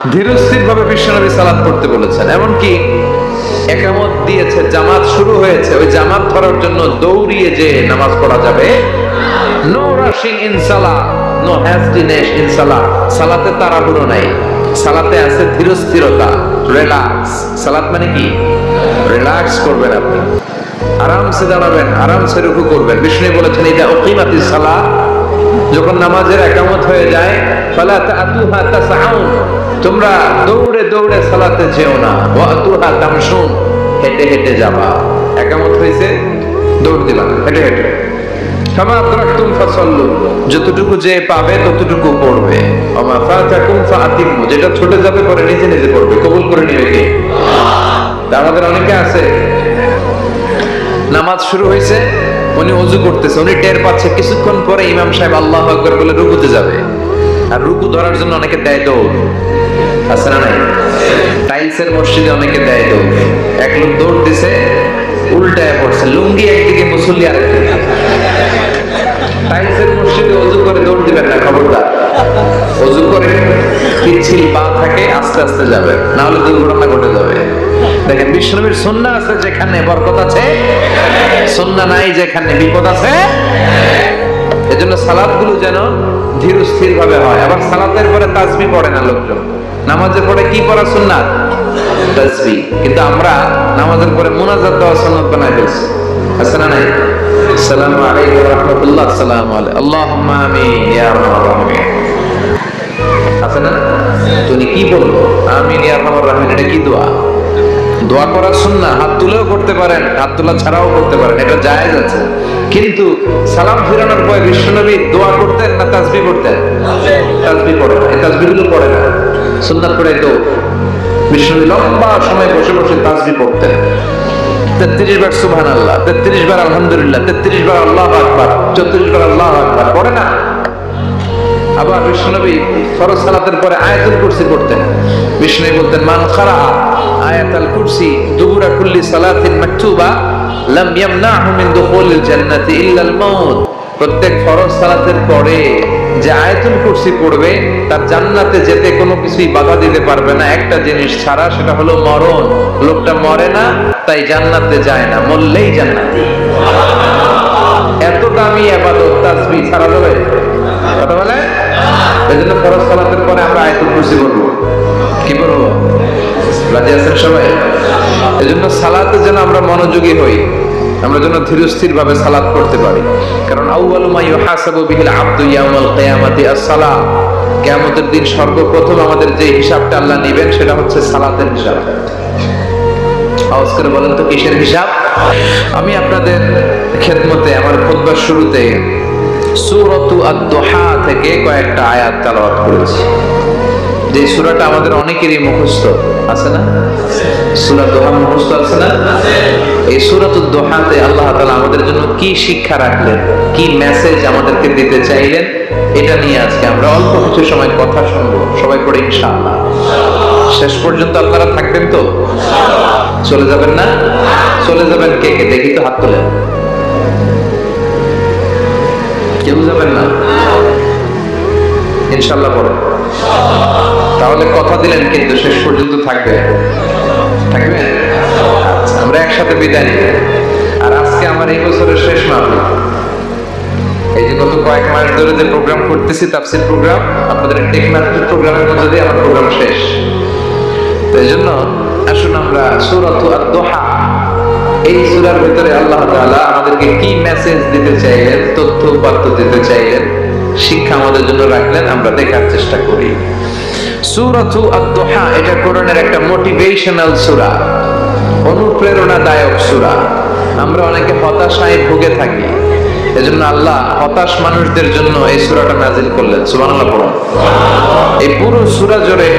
ধীরস্থির ভাবে বিশ্বনবী সালাত করতে বলেছেন। এমনকি একামত দিয়েছে, জামাত শুরু হয়েছে। ওই জামাত ধরার জন্য দৌড়িয়ে যে নামাজ পড়া যাবে, নো রাশিং ইন সালা নো হ্যাস্টিনেস ইন সালা সালাতে তাড়াহুড়ো নাই। সালাতে আছে ধীরস্থিরতা, রিল্যাক্স। সালাত মানে কি? রিল্যাক্স করবেন আপনি। আরামসে দাঁড়াবেন, আরামসে রুকু করবেন। বিষ্ণু বলেছেন এটা অকিমাতি সালা যখন নামাজের একামত হয়ে যায়, ফালা তাতুহা তাসাউন তোমরা দৌড়ে দৌড়ে সালাতে যেও না। ওয়া আতুহা তামশুন, হেঁটে হেঁটে যাবা। একামত হয়েছে দৌড় দিলাম হেঁটে হেঁটে। কামা আদরাকতুম ফাসাল্লু, যতটুকু যে পাবে ততটুকু পড়বে। ওমা ফাতাকুম ফাতিমু যেটা ছুটে যাবে পরে নিজে নিজে পড়বে। কবুল করে নিবে কে আমাদের অনেকে আছে, নামাজ শুরু হয়েছে উনি অজু করতেছে, উনি টের পাচ্ছে, কিছুক্ষণ পরে ইমাম সাহেব আল্লাহ আকবর বলে রুকুতে যাবে। আর রুকু ধরার জন্য অনেকে দেয় দৌড়। আছে না নাই? টাইলসের মসজিদে অনেকে দেয় দৌড়। এক লোক দৌড় দিছে, উল্টায় পড়ছে। লুঙ্গি একদিকে, মুসল্লি আরেকদিকে। টাইলসের মসজিদে অজু করে দৌড় দিবেন না, খবরদার। অজু করে পিচ্ছিল পা থাকে, আস্তে আস্তে যাবে। না হলে দুর্ঘটনা ঘটে যাবে। দেখেন বিষ্ণবীর সন্না আছে যেখানে বরকত আছে সন্না নাই যেখানে বিপদ আছে এজন্য সালাদগুলো যেন ধীর স্থির ভাবে হয়। আবার সালাতের পরে তাসবি পড়ে না লোকজন। নামাজের পরে কি পড়া সুন্নাত? তাসবি কিন্তু আমরা নামাজের পরে মুনাজাত দেওয়া সুন্নাত বানাই ফেলছি। আছে না নাই? আলাইকুম আলাইকুম। আল্লাহুম্মা আমিন ইয়া রাহিমিন। আছে না তুমি কি বলব আমিন ইয়া রাহিমিন। এটা কি দোয়া? দোয়া করার সুন্নাহ হাত তুলেও করতে পারেন, হাত তোলা ছাড়াও করতে পারেন। এটা জায়েজ আছে। কিন্তু সালাম ফিরানোর পরে বিশ্বনবী দোয়া করতেন না তাসবি করতেন? তাসবি পড়ে এই তাসবিগুলো পড়ে না। সুন্নাত পড়ে তো বিশ্বনবী লম্বা সময় বসে বসে তাসবি পড়তেন। তেত্রিশ বার সুবহান আল্লাহ তেত্রিশ বার আলহামদুলিল্লাহ, তেত্রিশ বার আল্লাহ আকবার, চৌত্রিশ বার আল্লাহ আকবার। পড়ে না। আবার বিষ্ণুনবী ফরজ সালাতের পরে আয়াতুল কুরসি পড়তেন। বিষ্ণু বলতেন, মান খারা কুরসি, দুবুরা কুল্লি সালাতিন মাকতুবা, লাম ইয়ামনাহু মিন দুখুলিল জান্নাতি মাউত। প্রত্যেক ফরজ সালাতের পরে যে আয়াতুল কুরসি পড়বে, তার জান্নাতে যেতে কোনো কিছুই বাধা দিতে পারবে না। একটা জিনিস ছাড়া সেটা হলো মরণ। লোকটা মরে না, তাই জান্নাতে যায় না, মরলেই জান্নাতি। এত দামি আবাদত তাসবি ছাড়া যাবে? কথা বলে? এই জন্য ফরজ সালাতের পরে আমরা আয়াতুল কুরসি পড়ব। কি পড়ব? রাজি আছেন সবাই? এই জন্য সালাতে যেন আমরা মনোযোগী হই, আমরা যেন ধীরস্থির ভাবে সালাত করতে পারি। কারণ আস-সালাহ। কিয়ামতের দিন সর্বপ্রথম আমাদের যে হিসাবটা আল্লাহ নেবেন, সেটা হচ্ছে সালাতের হিসাব। আওয়াজ করে বলেন তো কিসের হিসাব? আমি আপনাদের খেদমতে, আমার খুতবার শুরুতে সূরাতু আদ-দুহা থেকে কয়েকটা আয়াত তেলাওয়াত করেছি। যে সুরাটা আমাদের অনেকেরই মুখস্থ, আছে না? সুরা দোহা মুখস্থ আছে না? এই সূরাতুদ দোহাতে আল্লাহ তালা আমাদের জন্য কি শিক্ষা রাখলেন, কি মেসেজ আমাদেরকে দিতে চাইলেন, এটা নিয়ে আজকে আমরা অল্প কিছু সময় কথা শুনব, সবাই পড়ে ইনশাআল্লাহ। শেষ পর্যন্ত আপনারা থাকবেন তো? চলে যাবেন না? চলে যাবেন কে কে? দেখি তো হাত তোলেন কেউ যাবেন না? ইনশাল্লাহ পড়ে। তাহলে কথা দিলেন কিন্তু শেষ পর্যন্ত থাকবে। থাকবে? আচ্ছা, আমরা একসাথে বিদায় নিব আর আজকে আমার এই বছরের শেষ মাহফিল এই যে গত কয়েক মাস ধরে যে প্রোগ্রাম করতেছি তাফসির প্রোগ্রাম আপনাদের টেকনাফির প্রোগ্রামের মধ্যে দিয়ে আমার প্রোগ্রাম শেষ। তো এই জন্য আসুন আমরা সুরাত আর দোহা এই সুরার ভিতরে আল্লাহ তাআলা আমাদেরকে কি মেসেজ দিতে চাইলেন তথ্য উপাত্ত দিতে চাইলেন শিক্ষা আমাদের জন্য রাখলেন আমরা দেখার চেষ্টা করি। এটা কোরআনের একটা মোটিভেশনাল অনুপ্রেরণাদায়ক আমরা অনেকে হতাশায় ভুগে থাকি, এজন্য আল্লাহ হতাশ মানুষদের জন্য এই নাজিল করলেন। এই পুরো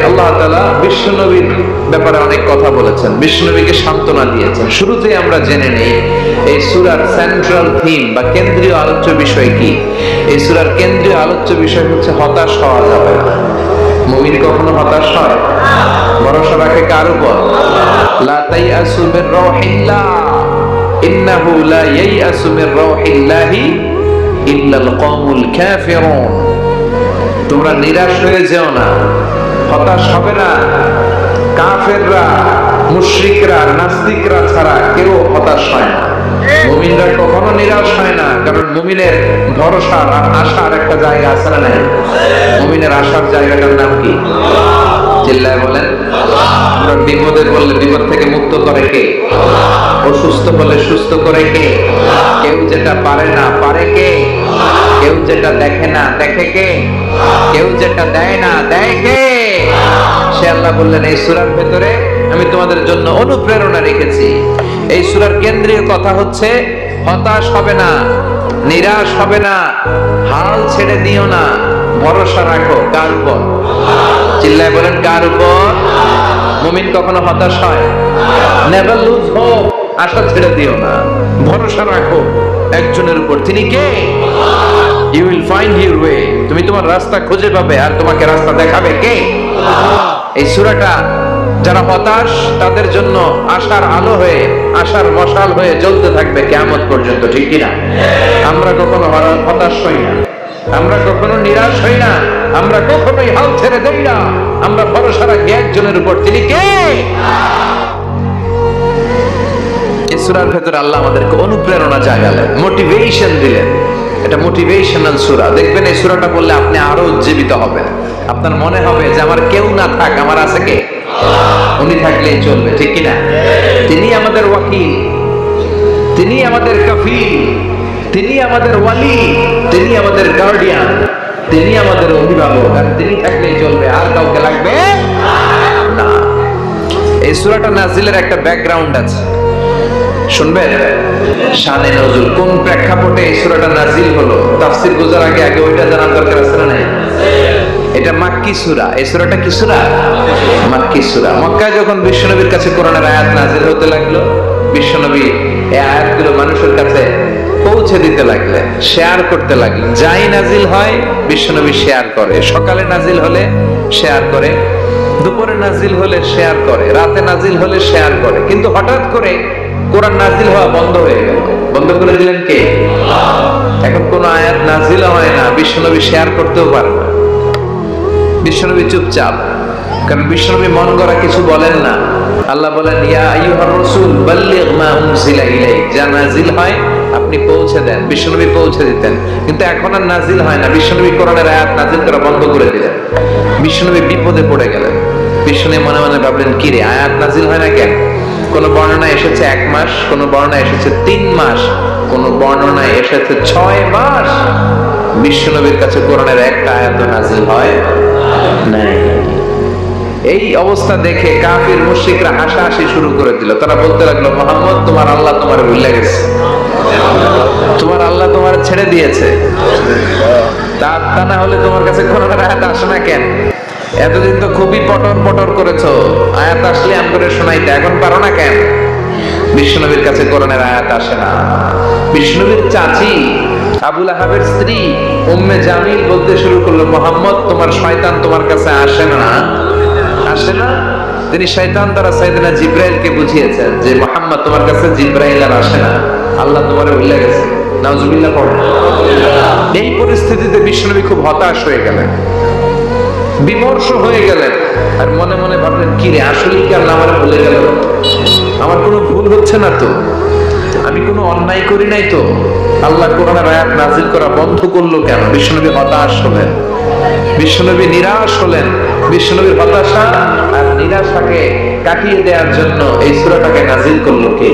আল্লাহ বিশ্বনবীর ব্যাপারে অনেক কথা বলেছেন, বিশ্বনবীকে সান্ত্বনা দিয়েছেন। শুরুতেই আমরা জেনে নেই, এই সূরার সেন্ট্রাল থিম বা কেন্দ্রীয় আলোচ্য বিষয় কি? এই সূরার কেন্দ্রীয় আলোচ্য বিষয় হচ্ছে হতাশ হওয়া যাবে না। মুমিন কখনো হতাশ হয়? ভরসা রাখে কার উপর? ইন্নাহু লা ইল্লাল তোমরা নিরাশ হয়ে যেও না, হতাশ হবে না। কাফেররা, মুশরিকরা, নাস্তিকরা ছাড়া কেউ হতাশ হয় না। মুমিনরা কখনো নিরাশ হয় কারণ মুমিনের ভরসা আর আশার একটা জায়গা আছে না নাই? মুমিনের আশার জায়গাটার নাম কি? চিল্লায় বলেন। বিপদে বললে বিপদ থেকে মুক্ত করে কে? অসুস্থ হলে সুস্থ করে কে? কেউ যেটা পারে না পারে কে? কেউ যেটা দেখে না দেখে কে? কেউ যেটা দেয় না দেয় কে? সে আল্লাহ বললেন, এই সুরার ভেতরে আমি তোমাদের জন্য অনুপ্রেরণা রেখেছি। এই সুরার কেন্দ্রীয় কথা হচ্ছে, হতাশ হবে না। নিরাশ হবে না। হাল ছেড়ে দিও না। ভরসা রাখো, কার উপর? চিল্লায় বলেন, কার উপর? মুমিন কখনো হতাশ হয়? নেভার লুজ হোপ আশা ছেড়ে দিও না। ভরসা রাখো, একজনের উপর। তিনি কে? You will find your way তুমি তোমার রাস্তা খুঁজে পাবে আর তোমাকে রাস্তা দেখাবে কে? এই সূরাটা যারা হতাশ, তাদের জন্য আশার আলো হয়ে, আশার মশাল হয়ে জ্বলতে থাকবে কেমন পর্যন্ত, ঠিক কিনা? আমরা কখনো হতাশ হই না। আমরা কখনো নিরাশ হই না। আমরা কখনোই হাল ছেড়ে দেই না। আমরা ভরসা রাখি একজনের উপর। তিনি কে? সূরার ভেতরে আল্লাহ আমাদেরকে অনুপ্রেরণা জাগালেন মোটিভেশন দিলেন। এটা মোটিভেশনাল সূরা। দেখবেন এই সূরাটা বললে আপনি আরও উজ্জীবিত হবেন। আপনার মনে হবে যে আমার কেউ না থাক, আমার আছে কে? উনি থাকলেই চলবে ঠিক কিনা তিনি আমাদের ওয়াকিল তিনি আমাদের কফিল তিনি আমাদের ওয়ালি তিনি আমাদের গার্ডিয়ান তিনি আমাদের অভিভাবক আর তিনি থাকলেই চলবে। আর কাউকে লাগবে না। এই সূরাটা নাজিলের একটা ব্যাকগ্রাউন্ড আছে। শুনবেন? শানে নজরুল কোন প্রেক্ষাপটে এই সূরাটা নাজিল হলো? তাফসীর বোঝার আগে আগে ওইটা জানার দরকার আছে না নাই? এটা মাক্কি সূরা। এই সূরাটা কি সূরা? মাক্কি সূরা। মক্কায় যখন বিশ্বনবীর কাছে কোরআনের আয়াত নাজিল হতে লাগল, বিশ্বনবী এই আয়াতগুলো মানুষের কাছে পৌঁছে দিতে লাগলেন, শেয়ার করতে লাগলেন। যাই নাজিল হয়, বিশ্বনবী শেয়ার করে। সকালে নাজিল হলে শেয়ার করে, দুপুরে নাজিল হলে শেয়ার করে, রাতে নাজিল হলে শেয়ার করে। কিন্তু হঠাৎ করে কোরআন নাজিল হওয়া বন্ধ হয়ে গেল। বন্ধ করে দিলেন কে? এখন কোন আয়াত নাজিল হয় না, বিশ্বনবী শেয়ার করতেও পারে বিশ্বনবী চুপচাপ। কারণ বিশ্বনবী মন গড়া কিছু বলেন না। আল্লাহ বলেন, ইয়া আইয়ুহার রাসূল, বাল্লিগ মা উনজিলা যা নাজিল হয়, আপনি পৌঁছে দেন। বিশ্বনবী পৌঁছে দিতেন। কিন্তু এখন আর নাজিল হয় না। বিশ্বনবী কোরআনের আয়াত নাজিল করা বন্ধ করে দিলেন। বিশ্বনবী বিপদে পড়ে গেলেন। বিশ্বনবী মনে মনে ভাবলেন, কি রে, আয়াত নাজিল হয় না কেন? কোন বর্ণনা এসেছে এক মাস, কোন বর্ণনা এসেছে তিন মাস, কোন বর্ণনায় এসেছে ছয় মাস। বিশ্বনবীর কাছে কোরআনের একটা আয়াত নাজিল হয় এই অবস্থা দেখে কাফির মুশরিকরা হাসাহাসি শুরু করে দিল। তারা বলতে লাগল, মোহাম্মদ, তোমার আল্লাহ তোমার ভুলে গেছে। তোমার আল্লাহ তোমার ছেড়ে দিয়েছে। তা তা না হলে তোমার কাছে কোরআনের আয়াত আসে না কেন? এতদিন তো খুবই পটর পটর করেছ। আয়াত আসলে আম করে শোনাইতে, এখন পারো না কেন? বিশ্বনবীর কাছে কোরআনের আয়াত আসে না। বিষ্ণুবীর চাচি আবুল আহাবের স্ত্রী উম্মে জামিল বলতে শুরু করল, মোহাম্মদ, তোমার শয়তান তোমার কাছে আসে না। আসে না? তিনি শয়তান দ্বারা সাইদিনা জিব্রাইলকে বুঝিয়েছেন যে, মোহাম্মদ, তোমার কাছে জিব্রাইল আর আসে না। আল্লাহ তোমার উল্লেখ গেছে। নাউজুবিল্লাহ, পড়ে। এই পরিস্থিতিতে বিষ্ণুবী খুব হতাশ হয়ে গেলেন। বিমর্ষ হয়ে গেলেন। আর মনে মনে ভাবলেন, কি রে আসলে কি আল্লাহ আমার ভুলে গেল? আমার কোনো ভুল হচ্ছে না তো? আমি কোনো অন্যায় করি নাই তো। আল্লাহ কোরআনের আয়াত নাজিল করা বন্ধ করল কেন? বিশ্বনবী হতাশ হলেন। বিশ্বনবী নিরাশ হলেন। বিশ্বনবীর হতাশা আর নিরাশাকে কাটিয়ে দেওয়ার জন্য এই সুরাটাকে নাজিল করল কে?